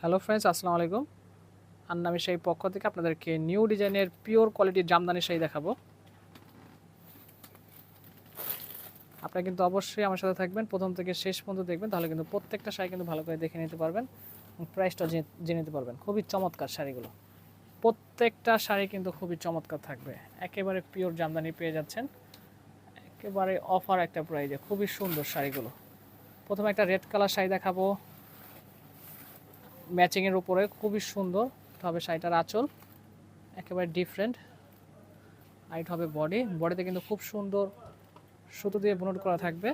Hello friends আসসালামু আলাইকুম আন্নামি সেই পক্ষ থেকে আপনাদেরকে নিউ ডিজাইনের পিওর কোয়ালিটির জামদানি শাড়ি দেখাবো। আপনারা কিন্তু অবশ্যই আমার সাথে থাকবেন, প্রথম থেকে শেষ পর্যন্ত দেখবেন, তাহলে কিন্তু প্রত্যেকটা শাড়ি কিন্তু ভালো করে দেখে নিতে পারবেন প্রাইসটা জেনে নিতে পারবেন। খুবই চমৎকার শাড়িগুলো। প্রত্যেকটা শাড়ি কিন্তু খুবই চমৎকার থাকবে। একেবারে পিওর জামদানি পেয়ে যাচ্ছেন। একেবারে অফার একটা প্রাইজে খুবই সুন্দর শাড়িগুলো। প্রথমে একটা রেড কালার শাড়ি দেখাবো। ম্যাচিংয়ের উপরে খুবই সুন্দর। হবে শাড়িটার আঁচল। একেবারে ডিফারেন্ট হাইট হবে বডি বডিতে কিন্তু খুব সুন্দর সুতো দিয়ে বুনট করা থাকবে।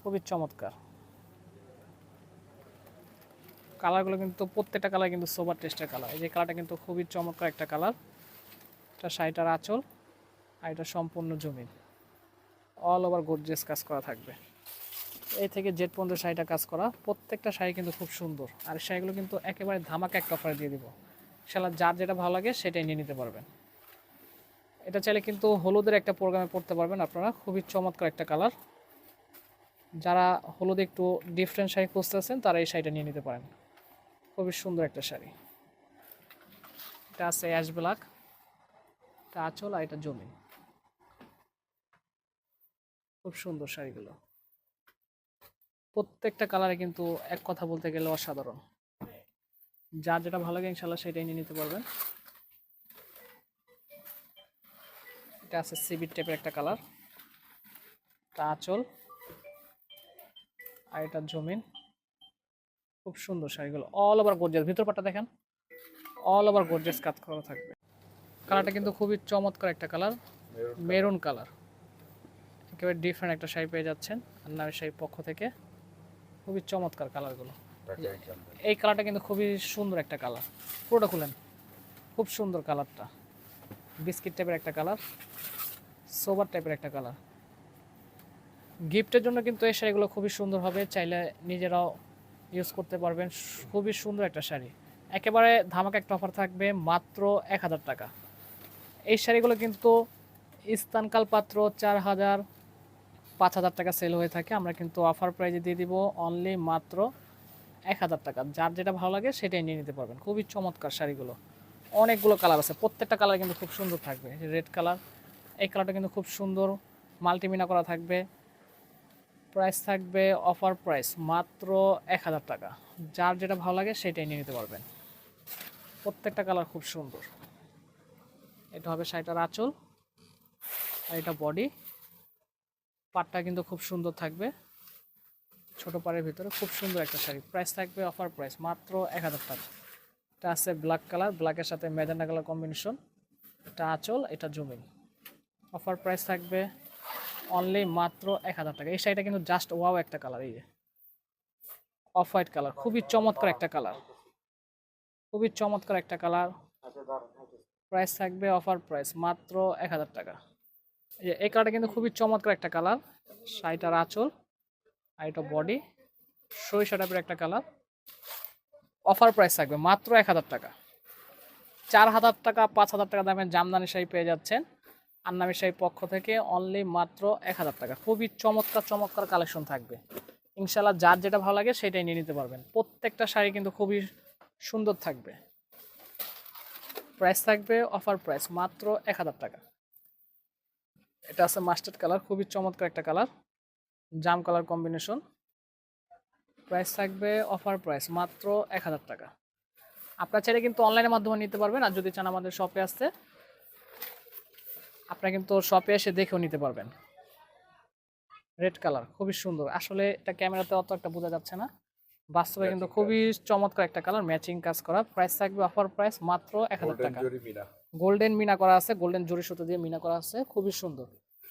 খুবই চমৎকার। কালারগুলো কিন্তু প্রত্যেকটা কালার কিন্তু সোবার টেস্টের কালার। এই যে কালারটা কিন্তু খুবই চমৎকার একটা কালার। এটা শাড়িটার আঁচল। আর এটা সম্পূর্ণ জমিন। অল ওভার গোর্জেস কাজ করা থাকবে। এই থেকে জেট পর্যন্ত শাড়িটা কাজ করা। প্রত্যেকটা শাড়ি কিন্তু খুব সুন্দর। আর শাড়িগুলো কিন্তু একেবারে ধামাকা একটা অফারে দিয়ে দিব। শালা যার যেটা ভালো লাগে সেটাই নিয়ে নিতে পারবেন। এটা চাইলে কিন্তু হলুদের একটা প্রোগ্রামে পড়তে পারবেন আপনারা। খুবই চমৎকার একটা কালার যারা হলুদ একটু ডিফারেন্ট শাড়ি খুঁজতেছেন, তারা এই শাড়িটা নিয়ে নিতে পারেন। খুবই সুন্দর একটা শাড়ি। এটা আছে অ্যাশ ব্ল্যাক এটা আঁচল আর এটা জমি। খুব সুন্দর শাড়িগুলো। প্রত্যেকটা কালারে কিন্তু এক কথা বলতে গেলে অসাধারণ। যার যেটা ভালো লাগে ইনশাল্লাহ সেটাই নিয়ে নিতে পারবেন। এটা আছে সিবির টাইপের একটা কালার এটা আঁচল। আর এটা জমিন। খুব সুন্দর শাড়িগুলো। অল ওভার গোর্জেস ভিতর পাটা দেখেন। অল ওভার গোর্জেস কাজ করা থাকবে। কালারটা কিন্তু খুবই চমৎকার একটা কালার মেরুন কালার একেবারে ডিফারেন্ট একটা শাড়ি পেয়ে যাচ্ছেন। আর নামের শাড়ির পক্ষ থেকে। খুবই চমৎকার কালারগুলো এই কালারটা কিন্তু খুবই সুন্দর একটা কালার পুরোটা খুলেন। খুব সুন্দর কালারটা বিস্কিট টাইপের একটা কালার সোবার টাইপের একটা কালার গিফটের জন্য কিন্তু এই শাড়িগুলো খুবই সুন্দর হবে। চাইলে নিজেরাও ইউজ করতে পারবেন। খুবই সুন্দর একটা শাড়ি। একেবারে ধামাকা একটা অফার থাকবে মাত্র এক হাজার টাকা। এই শাড়িগুলো কিন্তু স্থানকাল পাত্র চার হাজার পাঁচ হাজার টাকা সেল হয়ে থাকে, আমরা কিন্তু অফার প্রাইজে দিয়ে দিব অনলি মাত্র এক হাজার টাকা। যার যেটা ভালো লাগে সেটাই নিয়ে নিতে পারবেন। খুবই চমৎকার শাড়িগুলো। অনেকগুলো কালার আছে। প্রত্যেকটা কালার কিন্তু খুব সুন্দর থাকবে। রেড কালার এই কালারটা কিন্তু খুব সুন্দর মাল্টিমিনা করা থাকবে। প্রাইস থাকবে অফার প্রাইস মাত্র এক হাজার টাকা। যার যেটা ভালো লাগে সেটাই নিয়ে নিতে পারবেন। প্রত্যেকটা কালার খুব সুন্দর। এটা হবে শাড়িটার আঁচল আর এটা বডি পাটটা কিন্তু খুব সুন্দর থাকবে। ছোট পাড়ের ভিতরে খুব সুন্দর একটা শাড়ি। প্রাইস থাকবে অফার প্রাইস মাত্র এক হাজার টাকা। এটা আছে ব্ল্যাক কালার ব্ল্যাকের সাথে মেজেন্ডা কালার কম্বিনেশন এটা আঁচল, এটা জমিন। অফার প্রাইস থাকবে অনলি মাত্র এক হাজার টাকা। এই শাড়িটা কিন্তু জাস্ট ওয়াও একটা কালার এই যে। অফ হোয়াইট কালার খুবই চমৎকার একটা কালার খুবই চমৎকার একটা কালার প্রাইস থাকবে অফার প্রাইস মাত্র এক হাজার টাকা। এই কালারটা কিন্তু খুবই চমৎকার একটা কালার শাড়িটার আঁচল আর এটা বডি সরিষা টাইপের একটা কালার অফার প্রাইস থাকবে মাত্র এক হাজার টাকা। চার হাজার টাকা, পাঁচ হাজার টাকা দামের জামদানি শাড়ি পেয়ে যাচ্ছেন। আন্নামি শাড়ির পক্ষ থেকে অনলি মাত্র এক হাজার টাকা। খুবই চমৎকার চমৎকার কালেকশন থাকবে। ইনশাল্লাহ যার যেটা ভালো লাগে সেটাই নিয়ে নিতে পারবেন। প্রত্যেকটা শাড়ি কিন্তু খুবই সুন্দর থাকবে। প্রাইস থাকবে অফার প্রাইস মাত্র এক হাজার টাকা। এটা আছে মাস্টার্ড কালার খুবই চমৎকার একটা কালার জাম কালার কম্বিনেশন প্রাইস থাকবে অফার প্রাইস মাত্র এক হাজার টাকা। আপনার চাইলে কিন্তু অনলাইনের মাধ্যমে নিতে পারবেন আর যদি চান আমাদের শপে আসতে আপনারা কিন্তু শপে এসে দেখেও নিতে পারবেন। রেড কালার খুবই সুন্দর। আসলে এটা ক্যামেরাতে অত একটা বোঝা যাচ্ছে না। বাস্তবে কিন্তু খুবই চমৎকার একটা কালার ম্যাচিং কাজ করা। প্রাইস থাকবে অফার প্রাইস মাত্র এক হাজার টাকা। গোল্ডেন মিনা। করা আছে গোল্ডেন জরি সুতো দিয়ে মিনা করা আছে খুবই সুন্দর।